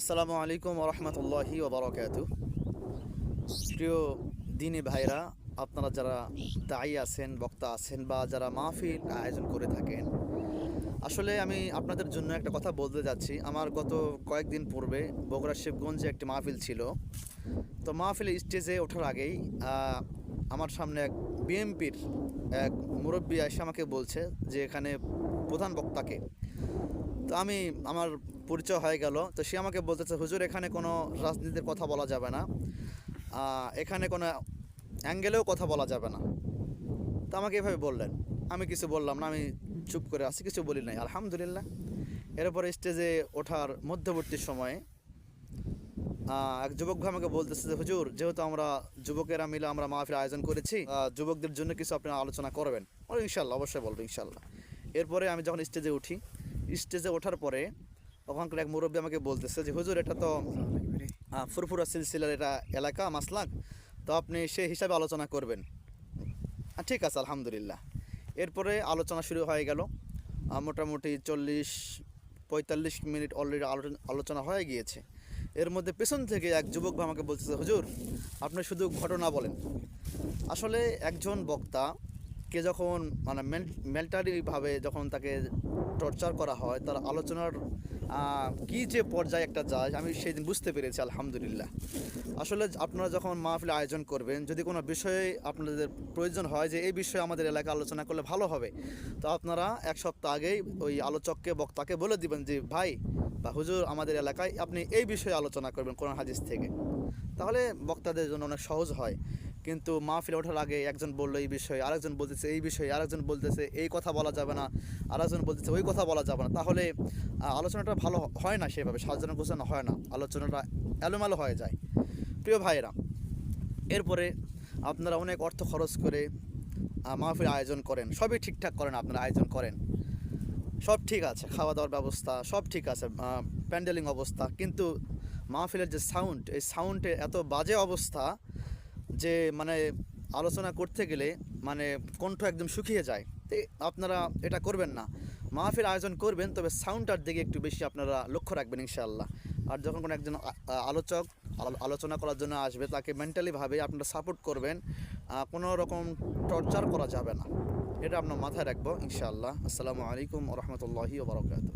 আসসালামু আলাইকুম রহমতুল্লাহি ওবরাকাতু প্রিয় দিনী ভাইরা, আপনারা যারা দায়ী আছেন, বক্তা আছেন বা যারা মাহফিল আয়োজন করে থাকেন, আসলে আমি আপনাদের জন্য একটা কথা বলতে যাচ্ছি। আমার গত কয়েকদিন পূর্বে বগুড়া শিবগঞ্জে একটি মাহফিল ছিল। তো মাহফিল স্টেজে ওঠার আগেই আমার সামনে এক বিএমপির এক মুরব্বী এসে আমাকে বলছে যে এখানে প্রধান বক্তাকে। তো আমি আমার পরিচয় হয়ে গেল। তো সে আমাকে বলতেছে, হুজুর, এখানে কোনো রাজনীতির কথা বলা যাবে না। এখানে কোনো অ্যাঙ্গেলেও কথা বলা যাবে না। তো আমাকে এভাবে বললেন। আমি কিছু বললাম না, আমি চুপ করে আছি, কিছু বলি নাই। আলহামদুলিল্লাহ। এরপরে স্টেজে ওঠার মধ্যবর্তী সময়ে এক যুবক ভাই আমাকে বলতেছে যে, হুজুর, যেহেতু আমরা যুবকেরা মিলে আমরা মাহফিল আয়োজন করেছি যুবকদের জন্য কিছু আপনি আলোচনা করবেন? ইনশাল্লাহ, অবশ্যই বলব, ইনশাল্লাহ। এরপরে আমি যখন স্টেজে উঠি, স্টেজে ওঠার পরে ওখানকার এক মুরব্বী আমাকে বলতেছে যে, হুজুর, এটা তো ফুরফুরা সিলসিলার এটা এলাকা, মাসলাক। তো আপনি সে হিসাবে আলোচনা করবেন। ঠিক আছে, আলহামদুলিল্লাহ। এরপরে আলোচনা শুরু হয়ে গেল। মোটামুটি চল্লিশ, পঁয়তাল্লিশ মিনিট অলরেডি আলোচনা হয়ে গিয়েছে। এর মধ্যে পেছন থেকে এক যুবক আমাকে বলতেছে, হুজুর, আপনি শুধু ঘটনা বলেন। আসলে একজন বক্তা কে যখন মানে মেন্টালিভাবে যখন তাকে টর্চার করা হয়, তার আলোচনার কি যে পর্যায়ে একটা যায়, আমি সেই দিন বুঝতে পেরেছি, আলহামদুলিল্লাহ। আসলে আপনারা যখন মাহফিল আয়োজন করবেন, যদি কোনো বিষয়ে আপনাদের প্রয়োজন হয় যে, এই বিষয়ে আমাদের এলাকায় আলোচনা করলে ভালো হবে, তো আপনারা এক সপ্তাহ আগেই ওই আলোচককে, বক্তাকে বলে দিবেন যে, ভাই বা হুজুর, আমাদের এলাকায় আপনি এই বিষয়ে আলোচনা করবেন কোরআন হাদিস থেকে। তাহলে বক্তাদের জন্য অনেক সহজ হয়। কিন্তু মাহফিলে ওঠার আগে একজন বলল এই বিষয়ে, আরেকজন বলতেছে এই বিষয়ে, আরেকজন বলতেছে এই কথা বলা যাবে না, আরেকজন বলতেছে ওই কথা বলা যাবে না। তাহলে আলোচনাটা ভালো হয় না সেভাবে সাজানো গোছানো হয় না, আলোচনাটা এলোমেলো হয়ে যায়। প্রিয় ভাইয়েরা, এরপরে আপনারা অনেক অর্থ খরচ করে মাহফিল আয়োজন করেন, সবই ঠিকঠাক করেন, আপনারা আয়োজন করেন। সব ঠিক আছে খাওয়া দাওয়ার ব্যবস্থা, সব ঠিক আছে প্যান্ডেলিং অবস্থা, কিন্তু মাহফিলের যে সাউন্ড, এই সাউন্ডে এত বাজে অবস্থা যে মানে আলোচনা করতে গেলে মানে কণ্ঠ একদম শুকিয়ে যায়। তো আপনারা এটা করবেন না। মাহফিল আয়োজন করবেন, তবে সাউন্ডটার দিকে একটু বেশি আপনারা লক্ষ্য রাখবেন ইনশাআল্লাহ। আর যখন কোনো একজন আলোচক আলো- আলোচনা করার জন্য আসবে, তাকে মেন্টালিভাবে আপনারা সাপোর্ট করবেন কোনো রকম টর্চার করা যাবে না। এটা আপনার মাথায় রাখব ইনশাআল্লাহ। আসসালামু আলাইকুম রহমতুল্লাহি ওবরাকাতু